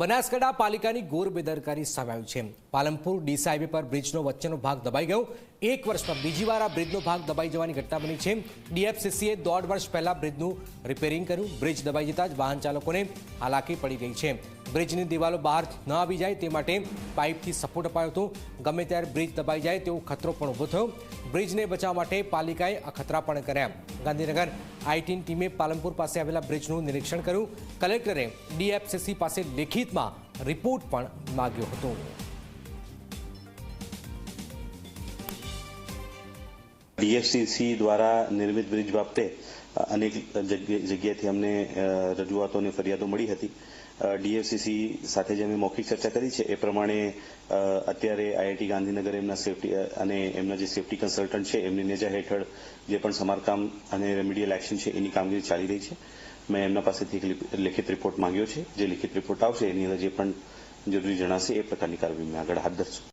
બનાસકાંઠા પાલિકાની ઘોર બેદરકારી સામે છે. પાલનપુર ડીસા હાઈવે પર બ્રિજનો વચ્ચેનો ભાગ દબાઈ ગયો. એક વર્ષમાં બીજી વાર આ બ્રિજનો ભાગ દબાઈ જવાની ઘટના બની છે. ડીએફસીસીએ દોઢ વર્ષ પહેલા બ્રિજનું રિપેરિંગ કર્યું. બ્રિજ દબાઈ જતા જ વાહન ચાલકોને હાલાકી પડી ગઈ છે. બ્રિજની દિવાલો બહાર ન આવી જાય તે માટે પાઇપથી સપોર્ટ અપાયો હતો. ગમે ત્યારે બ્રિજ દબાઈ જાય તેવો ખતરો પણ ઊભો થયો. બ્રિજને બચાવવા માટે પાલિકાએ અખતરા પણ કર્યા. ગાંધીનગર આઈટીની ટીમે પાલનપુર પાસે આવેલા બ્રિજનું નિરીક્ષણ કર્યું. કલેક્ટરે ડીએફસીસી પાસે લેખિતમાં રિપોર્ટ પણ માગ્યો હતો. ડીએફસીસી દ્વારા નિર્મિત બ્રિજ બાબતે અનેક જગ્યા- જગ્યાએથી અમને રજૂઆતો અને ફરિયાદો મળી હતી. ડીએફસીસી સાથે જે અમે મૌખિક ચર્ચા કરી છે, એ પ્રમાણે અત્યારે આઈઆઈટી ગાંધીનગર એમના સેફટી અને એમના જે સેફટી કન્સલ્ટન્ટ છે, એમની નેજા હેઠળ જે પણ સમારકામ અને રેમિડિયલ એક્શન છે, એની કામગીરી ચાલી રહી છે. મેં એમના પાસેથી એક લેખિત રિપોર્ટ માંગ્યો છે. જે લિખિત રિપોર્ટ આવશે, એની અંદર જે પણ જરૂરી જણાશે, એ પ્રકારની કાર્યવાહી મેં આગળ હાથ ધરશું.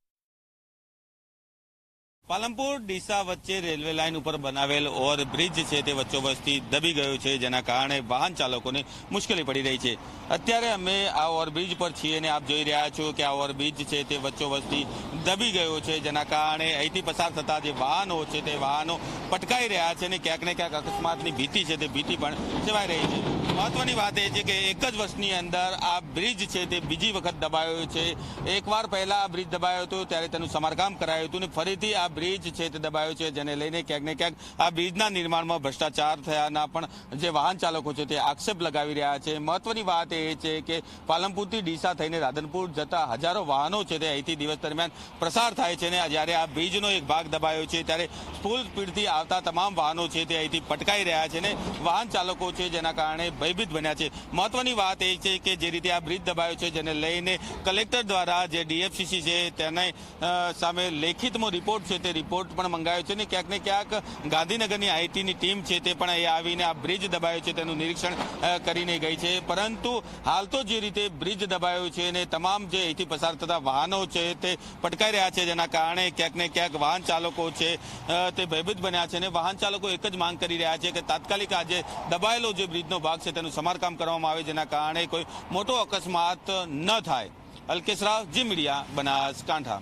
પાલનપુર, ડીસા વચ્ચે રેલવે લાઇન ઉપર બનાવેલ ઓવરબ્રિજ છે તે વચ્ચોવચથી દબી ગયો છે, જેના કારણે વાહન ચાલકોને મુશ્કેલી પડી રહી છે. અત્યારે અમે આ ઓવરબ્રિજ પર છીએ અને આપ જોઈ રહ્યા છો કે આ ઓવરબ્રિજ છે તે વચ્ચોવચથી દબી ગયો છે, જેના કારણે અહીંથી પસાર થતા જે વાહનો છે તે વાહનો પટકાઈ રહ્યા છે અને ક્યાંક ને ક્યાંક અકસ્માતની ભીતિ છે તે ભીતિ પણ સેવાઈ રહી છે. મહત્વની વાત એ છે કે એક જ વર્ષની અંદર આ બ્રિજ છે તે બીજી વખત દબાયો છે. એકવાર પહેલા આ બ્રિજ દબાયો હતો, ત્યારે તેનું સમારકામ કરાયું હતું ને ફરીથી આ બ્રિજ છે તે દબાયો છે, જેને લઈને ક્યાંક ને ક્યાંક આ બ્રિજના નિર્માણમાં ભ્રષ્ટાચાર થયાના પણ જે વાહન ચાલકો છે તે આક્ષેપ લગાવી રહ્યા છે. મહત્વની વાત એ છે કે પાલનપુરથી ડીસા થઈને રાધનપુર જતા હજારો વાહનો છે તે અહીંથી દિવસ દરમિયાન પ્રસાર થાય છે ને જ્યારે આ બ્રિજનો એક ભાગ દબાયો છે, ત્યારે ફૂલ સ્પીડથી આવતા તમામ વાહનો છે તે અહીંથી પટકાઈ રહ્યા છે ને વાહન ચાલકો છે જેના કારણે ભયભીત બન્યા છે. મહત્વની વાત એ છે કે જે રીતે આ બ્રિજ દબાયો છે, જેને લઈને કલેક્ટર દ્વારા જે ડીએફસીસી છે તેને સામે લેખિતમાં રિપોર્ટ છે, તે રિપોર્ટ પણ મંગાયો છે ને ક્યાંક ને ક્યાંક ગાંધીનગરની આઈટીની ટીમ છે તે પણ એ આવીને આ બ્રિજ દબાયો છે તેનું નિરીક્ષણ કરીને ગઈ છે. પરંતુ હાલ તો જે રીતે બ્રિજ દબાયો છે અને તમામ જે અહીંથી પસાર થતા વાહનો છે તે પટકાઈ રહ્યા છે, જેના કારણે ક્યાંક ને ક્યાંક વાહન ચાલકો છે તે ભયભીત બન્યા છે અને વાહન ચાલકો એક જ માંગ કરી રહ્યા છે કે તાત્કાલિક આજે દબાયેલો જે બ્રિજનો ભાગ છે તેનું સમારકામ કરવામાં આવે જેના કારણે કોઈ મોટો અકસ્માત ન થાય. અલ્કેશ રાવ જી મીડિયા બનાસકાંઠા